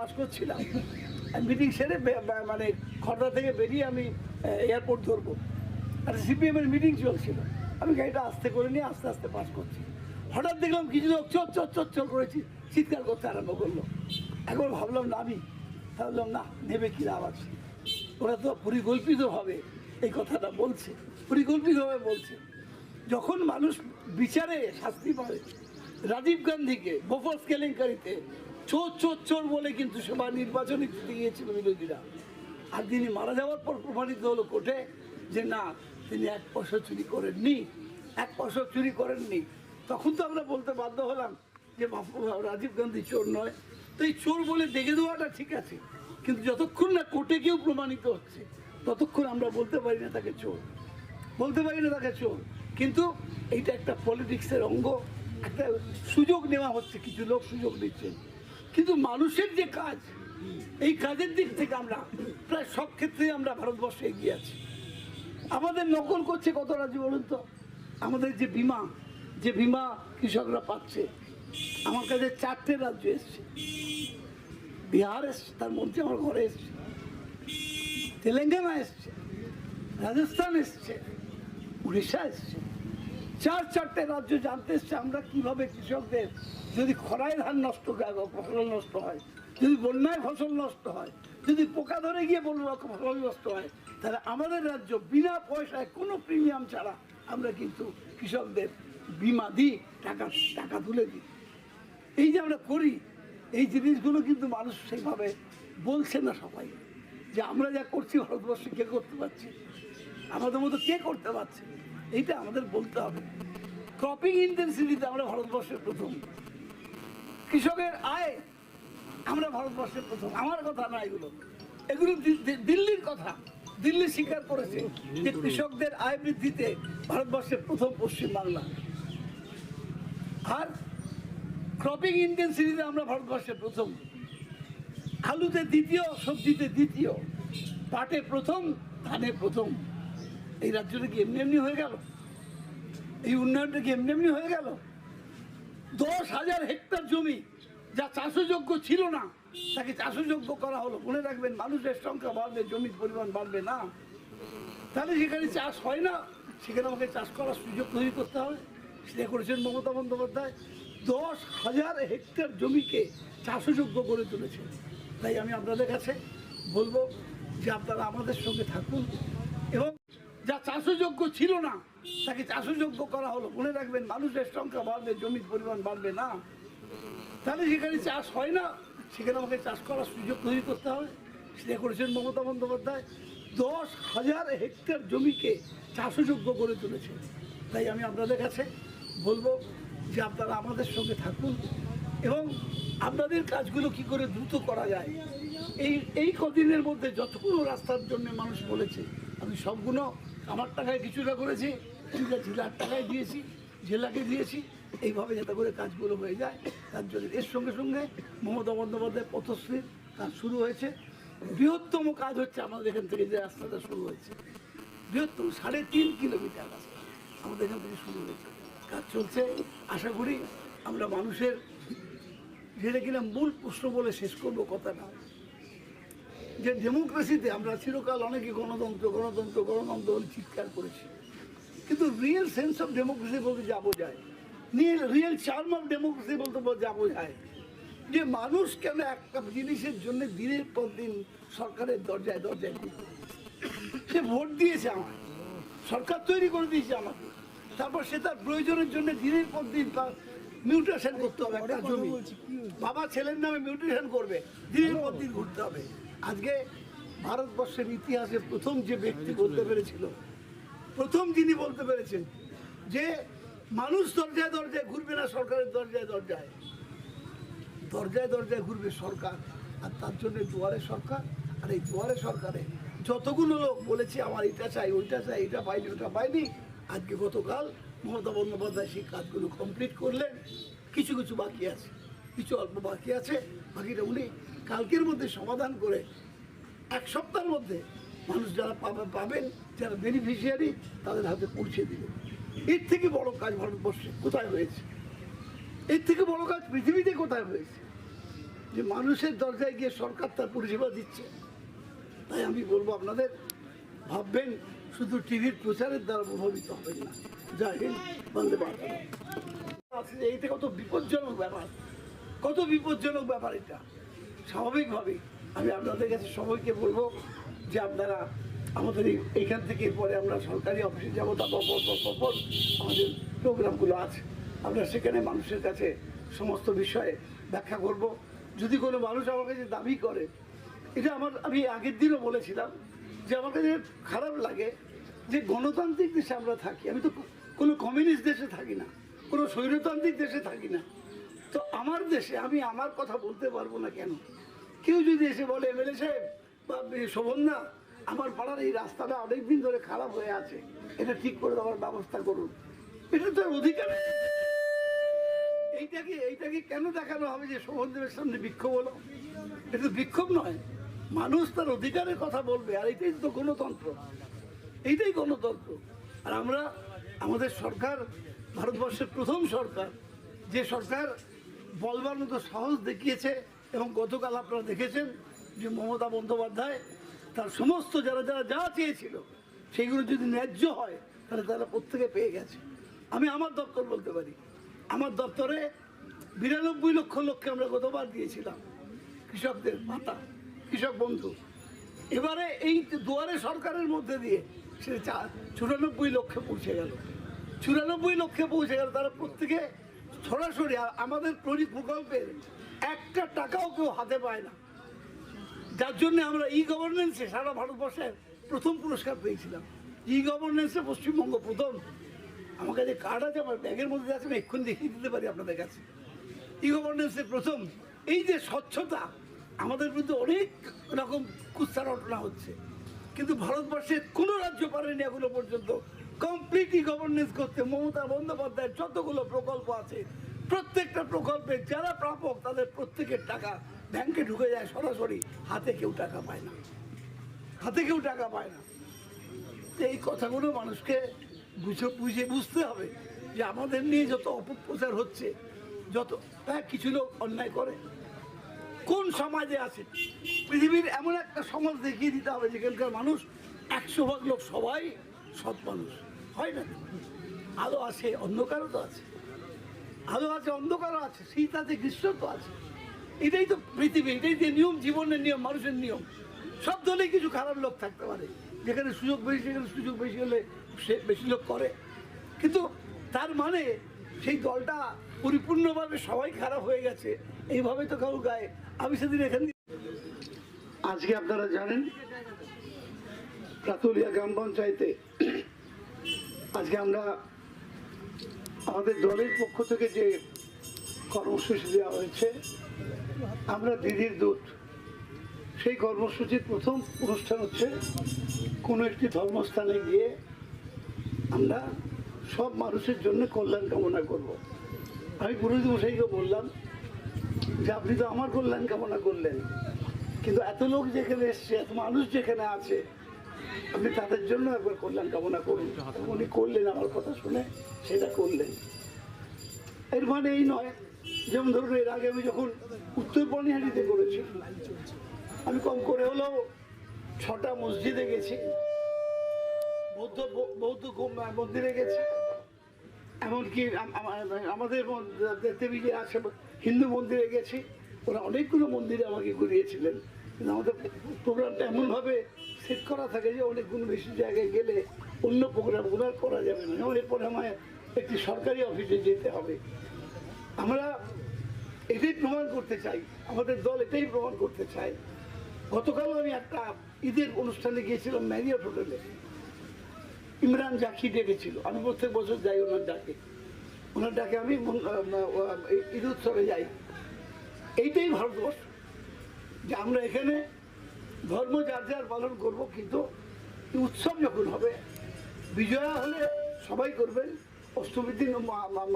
Pass করছিলাম। Meeting সেরে মানে খড়দা থেকে বেরিয়ে আমি এয়ারপোর্ট ধরবো। আর সিপিএমের মিটিং চলছিল। আমি গাড়িটা আস্তে করে নিয়ে আস্তে আস্তে পাস করছি। হঠাৎ দেখলাম কিছু লোক চোর চোর চোর চোর করেছি চিৎকার করতে আরম্ভ করল। একবার ভাবলাম নামি। ভাবলাম, না, নেবে কি লাভ আছে? ওরা তো পরিকল্পিতভাবে এই কথাটা বলছে। পরিকল্পিতভাবে বলছে। যখন মানুষ বিচারে শাস্তি পাবে রাজীব গান্ধীকে বফর্স কেলেঙ্কারিতে চোর চোর চোর বলে কিন্তু সবার নির্বাচনে জিতে গিয়েছিল বিরোধীরা। আর তিনি মারা যাওয়ার পর প্রমাণিত হলো কোর্টে যে না, তিনি এক পয়সা চুরি করেননি, এক পয়সা চুরি করেননি। তখন তো আমরা বলতে বাধ্য হলাম যে রাজীব গান্ধী চোর নয়। তো এই চোর বলে দেখে দেওয়াটা ঠিক আছে, কিন্তু যতক্ষণ না কোর্টে কেউ প্রমাণিত হচ্ছে, ততক্ষণ আমরা বলতে পারি না তাকে চোর। বলতে পারি না তাকে চোর। কিন্তু এইটা একটা পলিটিক্সের অঙ্গ, একটা সুযোগ নেওয়া হচ্ছে, কিছু লোক সুযোগ দিচ্ছে। কিন্তু মানুষের যে কাজ, এই কাজের দিক থেকে আমরা প্রায় সব ক্ষেত্রেই আমরা ভারতবর্ষে এগিয়ে আছি। আমাদের নকল করছে কত রাজ্য বলুন তো? আমাদের যে বিমা যে বিমা কৃষকরা পাচ্ছে, আমার কাছে চারটে রাজ্য এসছে। বিহার এসছে, তার মধ্যে আমার ঘরে এসছে। তেলেঙ্গানা এসছে, রাজস্থান এসছে, উড়িষ্যা এসছে। চার চারটে রাজ্য জানতে এসছে, আমরা কীভাবে কৃষকদের যদি খরায় ধান নষ্ট ফসল নষ্ট হয়, যদি বন্যায় ফসল নষ্ট হয়, যদি পোকা ধরে গিয়ে বন্য ফসল নষ্ট হয়, তাহলে আমাদের রাজ্য বিনা পয়সায় কোনো প্রিমিয়াম ছাড়া আমরা কিন্তু কৃষকদের বিমা দিই, টাকা টাকা তুলে দিই। এই যে আমরা করি, এই জিনিসগুলো কিন্তু মানুষ সেইভাবে বলছে না সবাই। যে আমরা যা করছি ভারতবর্ষে কে করতে পারছি? আমাদের মতো কে করতে পারছে? এইটা আমাদের বলতে হবে। ক্রপিং ইন্টেন্সিটিতে আমরা ভারতবর্ষের প্রথম। কৃষকের আয় আমরা ভারতবর্ষের প্রথম। আমার কথা না এগুলো। এগুলো দিল্লির কথা। দিল্লি স্বীকার করেছে যে কৃষকদের আয় বৃদ্ধিতে ভারতবর্ষের প্রথম পশ্চিম বাংলা আর ক্রপিং ইন্টেন্সিটিতে আমরা ভারতবর্ষের প্রথম। আলুতে দ্বিতীয়, সবজিতে দ্বিতীয়। পাটে প্রথম, ধানে প্রথম। এই রাজ্যটা কি এমনি এমনি হয়ে গেল? এই উন্নয়নটা কি এমনি এমনি হয়ে গেল? দশ হাজার হেক্টর জমি যা চাষযোগ্য ছিল না, তাকে চাষযোগ্য করা হলো। মনে রাখবেন, মানুষের সংখ্যা বাড়বে, জমির পরিমাণ বাড়বে না। তাহলে যেখানে চাষ হয় না, সেখানে আমাকে চাষ করার সুযোগ তৈরি করতে হবে। সেটা করেছেন মমতা বন্দ্যোপাধ্যায়। দশ হাজার হেক্টর জমিকে চাষযোগ্য করে তুলেছে। তাই আমি আপনাদের কাছে বলব যে আপনারা আমাদের সঙ্গে থাকুন এবং যা চাষযোগ্য ছিল না, তাকে চাষযোগ্য করা হলো। মনে রাখবেন, মানুষের সংখ্যা বাড়বে, জমির পরিমাণ বাড়বে না। তাহলে যেখানে চাষ হয় না, সেখানে আমাকে চাষ করার সুযোগ তৈরি করতে হবে। সেটা করেছেন মমতা বন্দ্যোপাধ্যায়। দশ হাজার হেক্টর জমিকে চাষযোগ্য করে তুলেছে। তাই আমি আপনাদের কাছে বলব যে আপনারা আমাদের সঙ্গে থাকুন এবং আপনাদের কাজগুলো কি করে দ্রুত করা যায়। এই এই কদিনের মধ্যে যতগুলো রাস্তার জন্য মানুষ বলেছে, আমি সবগুলো আমার টাকায় কিছুটা করেছি কিছুটা জেলার টাকায় দিয়েছি, জেলাকে দিয়েছি, এইভাবে যাতে করে কাজগুলো হয়ে যায়। তার জন্য এর সঙ্গে সঙ্গে মমতা বন্দ্যোপাধ্যায় পথশ্রীর কাজ শুরু হয়েছে। বৃহত্তম কাজ হচ্ছে আমাদের এখান থেকে যে রাস্তাটা শুরু হয়েছে। বৃহত্তম সাড়ে তিন কিলোমিটার রাস্তা আমাদের এখান থেকে শুরু হয়েছে। কাজ চলছে। আশা করি আমরা মানুষের, যেটা কিনা মূল প্রশ্ন বলে শেষ করব কথাটা যে ডেমোক্রেসিতে আমরা চিরকাল অনেকে গণতন্ত্র গণতন্ত্র গণতন্ত্র বলে চিৎকার করেছি। কিন্তু রিয়েল সেন্স অফ ডেমোক্রেসি বলতে যা বোঝায় real real charm of democracy বলতে বল- যা বোঝায় যে মানুষ কেন একটা জিনিসের জন্য দিনের পর দিন সরকারের দরজায় দরজায়? সে ভোট দিয়েছে আমার সরকার তৈরি করে দিয়েছে আমাকে। তারপর সে তার প্রয়োজনের জন্য দিনের পর দিন তার মিউটেশন করতে হবে একটা জমি। বাবা ছেলের নামে মিউটেশন করবে দিনের পর দিন ঘুরতে হবে। আজকে ভারতবর্ষের ইতিহাসে প্রথম যে ব্যক্তি বলতে পেরেছিল, প্রথম যিনি বলতে পেরেছেন যে মানুষ দরজায় দরজায় ঘুরবে না, সরকারের দরজায় দরজায়। দরজায় দরজায় ঘুরবে সরকার, আর তার জন্য দুয়ারে সরকার, আর এই দুয়ারে সরকারে যতগুলো লোক বলেছে, আমার এটা চাই, ওইটা চাই, এটা পাইনি, ওটা পাইনি। আজকে গতকাল মমতা বন্দ্যোপাধ্যায় সেই কাজগুলো কমপ্লিট করলেন। কিছু কিছু বাকি আছে, কিছু অল্প বাকি আছে। বাকিটা উনি কালকের মধ্যে সমাধান করে এক সপ্তাহের মধ্যে মানুষ যারা পাবে, পাবেন, যারা বেনিফিশিয়ারি তাদের হাতে পৌঁছে দিবেন এর থেকে বড় কাজ ভারতবর্ষে কোথায় হয়েছে? এর থেকে বড় কাজ পৃথিবীতে কোথায় হয়েছে? যে মানুষের দরজায় গিয়ে সরকার তার পরিষেবা দিচ্ছে। তাই আমি বলব আপনাদের, ভাববেন শুধু টিভির প্রচারের দ্বারা প্রভাবিত হবেন না। জয় হিন্দ, বন্দে যে এইটা কত বিপজ্জনক ব্যাপার। কত বিপজ্জনক ব্যাপার এটা। স্বাভাবিকভাবেই আমি আপনাদের কাছে সবাইকে বলব যে আপনারা আমাদের এই- এইখান থেকে পরে আমরা সরকারি অফিসে যাব পর পর পর আমাদের প্রোগ্রামগুলো আছে। আমরা সেখানে মানুষের কাছে সমস্ত বিষয়ে ব্যাখ্যা করব। যদি কোনো মানুষ আমার কাছে দাবি করে, এটা আমার আমি আগের দিনও বলেছিলাম যে আমার কাছে খারাপ লাগে যে গণতান্ত্রিক দেশে আমরা থাকি। আমি তো কোনো কমিউনিস্ট দেশে থাকি না, কোনো স্বৈরতান্ত্রিক দেশে থাকি না। তো আমার দেশে আমি আমার কথা বলতে পারব না কেন? কেউ যদি এসে বলে, এমএলএ সাহেব, বা শোভনদা, আমার পাড়ার এই রাস্তাটা অনেকদিন ধরে খারাপ হয়ে আছে, এটা ঠিক করে দেওয়ার ব্যবস্থা করুন। এটা তো অধিকার এইটাকে এইটাকে কেন দেখানো হবে যে শোভনদেবের সামনে বিক্ষোভ হলো? এটা তো বিক্ষোভ নয়। মানুষ তার অধিকারের কথা বলবে, আর এটাই তো গণতন্ত্র। এইটাই গণতন্ত্র। আর আমরা, আমাদের সরকার, ভারতবর্ষের প্রথম সরকার, যে সরকার বলবার মতো সাহস দেখিয়েছে এবং গতকাল আপনারা দেখেছেন যে মমতা বন্দ্যোপাধ্যায় তার সমস্ত যারা যারা যা চেয়েছিল সেইগুলো যদি ন্যায্য হয়, তাহলে তারা প্রত্যেকে পেয়ে গেছে। আমি আমার দপ্তর বলতে পারি, আমার দপ্তরে বিরানব্বই লক্ষ লক্ষে আমরা গতবার দিয়েছিলাম, কৃষকদের ভাতা, কৃষক বন্ধু। এবারে এই দুয়ারে সরকারের মধ্যে দিয়ে সে চুরানব্বই লক্ষে পৌঁছে গেল। চুরানব্বই লক্ষে পৌঁছে গেল, তারা প্রত্যেকে সরাসরি, আমাদের প্রকল্পের একটা টাকাও কেউ হাতে পায় না। যার জন্য আমরা ই গভর্নেন্সে সারা ভারতবর্ষের প্রথম পুরস্কার পেয়েছিলাম। ই গভর্নেন্সে পশ্চিমবঙ্গ প্রথম। আমার কাছে কার্ড আছে, আমার ব্যাগের মধ্যে আছে, আমি এক্ষুনি দেখিয়ে দিতে পারি আপনাদের কাছে। ই গভর্নেন্সের প্রথম। এই যে স্বচ্ছতা, আমাদের বিরুদ্ধে অনেক রকম কুৎসা রটনা হচ্ছে। কিন্তু ভারতবর্ষের কোনো রাজ্য পারেনি এখনও পর্যন্ত। কমপ্লিট ই গভর্নেন্স করতে মমতা বন্দ্যোপাধ্যায়ের যতগুলো প্রকল্প আছে প্রত্যেকটা প্রকল্পে যারা প্রাপক, তাদের প্রত্যেকের টাকা ব্যাংকে ঢুকে যায়, সরাসরি হাতে কেউ টাকা পায় না। হাতে কেউ টাকা পায় না। এই কথাগুলো মানুষকে বুঝে বুঝে বুঝতে হবে যে আমাদের নিয়ে যত অপপ্রচার হচ্ছে, যত হ্যাঁ কিছু লোক অন্যায় করে, কোন সমাজে আছে? পৃথিবীর এমন একটা সমাজ দেখিয়ে দিতে হবে যেখানকার মানুষ একশো ভাগ লোক সবাই সৎ মানুষ। হয় না? আলো আছে, অন্ধকারও তো আছে। আলো আছে, অন্ধকারও আছে, শীত আছে গ্রীষ্ম তো আছে। এটাই তো পৃথিবী, এটাই যে নিয়ম, জীবনের নিয়ম, মানুষের নিয়ম। সব দলেই কিছু খারাপ লোক থাকতে পারে। যেখানে সুযোগ বেশি, সেখানে সুযোগ বেশি হলে সে বেশি লোক করে। কিন্তু তার মানে সেই দলটা পরিপূর্ণভাবে সবাই খারাপ হয়ে গেছে। এইভাবে তো কারও গায়ে। আমি সেদিন এখান আজকে আপনারা জানেন প্রাতুলিয়া গ্রাম পঞ্চায়েতে আজকে আমরা আমাদের দলের পক্ষ থেকে যে কর্মসূচি দেওয়া হয়েছে, আমরা দিদির দূত সেই কর্মসূচির প্রথম অনুষ্ঠান হচ্ছে কোনো একটি ধর্মস্থানে গিয়ে আমরা সব মানুষের জন্য কল্যাণ কামনা করব। আমি পুরোহিত মশাইকে বললাম যে, আপনি তো আমার কল্যাণ কামনা করলেন কিন্তু এত লোক যেখানে এসছে, এত মানুষ যেখানে আছে আপনি তাদের জন্য একবার কল্যাণ কামনা করুন। উনি করলেন আমার কথা শুনে, সেটা করলেন। এর মানে এই নয়, যেমন ধরুন এর আগে আমি যখন উত্তর পানিহাটিতে করেছি, আমি কম করে হলেও ছটা মসজিদে গেছি, বৌদ্ধ বৌদ্ধ মন্দিরে গেছি, এমনকি আমাদের দেবী যে আছে, হিন্দু মন্দিরে গেছি, ওরা অনেকগুলো মন্দিরে আমাকে ঘুরিয়েছিলেন। কিন্তু আমাদের প্রোগ্রামটা এমনভাবে সেট করা থাকে যে অনেকগুলো বেশি জায়গায় গেলে অন্য প্রোগ্রামগুলো আর করা যাবে না। যেমন এরপরে আমায় একটি সরকারি অফিসে যেতে হবে। আমরা এটাই প্রমাণ করতে চাই। আমাদের দল এটাই প্রমাণ করতে চাই গতকালও আমি একটা ঈদের অনুষ্ঠানে গিয়েছিলাম ম্যারিয়ট হোটেলে। ইমরান জাকি ডেকেছিল আমি প্রত্যেক বছর যাই ওনার ডাকে। ওনার ডাকে আমি ঈদ উৎসবে যাই। এইটাই ভারতবর্ষ। যে আমরা এখানে ধর্ম যার যার পালন করব, কিন্তু উৎসব যখন হবে, বিজয়া হলে সবাই করবেন। অষ্টমীর দিন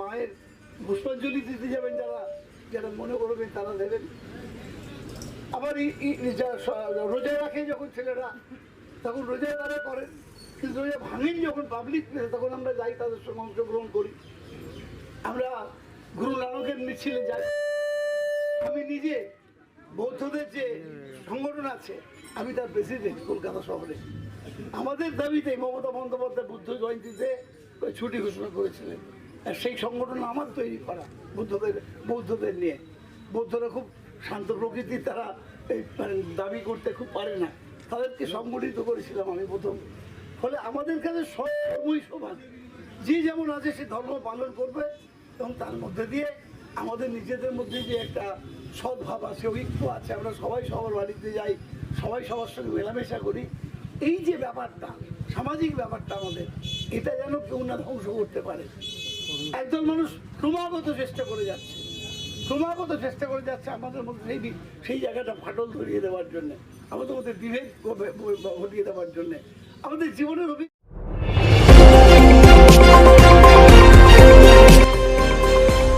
মায়ের পুষ্পাঞ্জলি দিতে যাবেন যারা যারা মনে করবেন তারা দেবেন। আবার রোজা রাখে যখন ছেলেরা, তখন রোজা তারা করেন, কিন্তু রোজা ভাঙেন যখন পাবলিক প্লেসে তখন আমরা যাই তাদের সঙ্গে অংশগ্রহণ করি। আমরা গুরু নানকের মিছিলে যাই। আমি নিজে বৌদ্ধদের যে সংগঠন আছে, আমি তার প্রেসিডেন্ট কলকাতা শহরে। আমাদের দাবিতে মমতা বন্দ্যোপাধ্যায় বুদ্ধ জয়ন্তীতে ছুটি ঘোষণা করেছিলেন। আর সেই সংগঠন আমার তৈরি করা বুদ্ধদের, বৌদ্ধদের নিয়ে। বৌদ্ধরা খুব শান্ত প্রকৃতির তারা এই মানে দাবি করতে খুব পারে না। তাদেরকে সংগঠিত করেছিলাম আমি প্রথম। ফলে আমাদের কাছে সব ধর্মই সমান যে যেমন আছে সে ধর্ম পালন করবে এবং তার মধ্যে দিয়ে আমাদের নিজেদের মধ্যে যে একটা সদ্ভাব আছে, ঐক্য আছে। আমরা সবাই সবার বাড়িতে যাই, সবাই সবার সঙ্গে মেলামেশা করি। এই যে ব্যাপারটা, সামাজিক ব্যাপারটা আমাদের, এটা যেন কেউ না ধ্বংস করতে পারে। একজন মানুষ ক্রমাগত চেষ্টা করে যাচ্ছে, ক্রমাগত চেষ্টা করে যাচ্ছে আমাদের মধ্যে সেই সেই জায়গাটা ফাটল ধরিয়ে দেওয়ার জন্যে, আমাদের মধ্যে বিভেদ ঘটে- ঘটিয়ে দেওয়ার জন্যে। আমাদের জীবনের অভিজ্ঞতা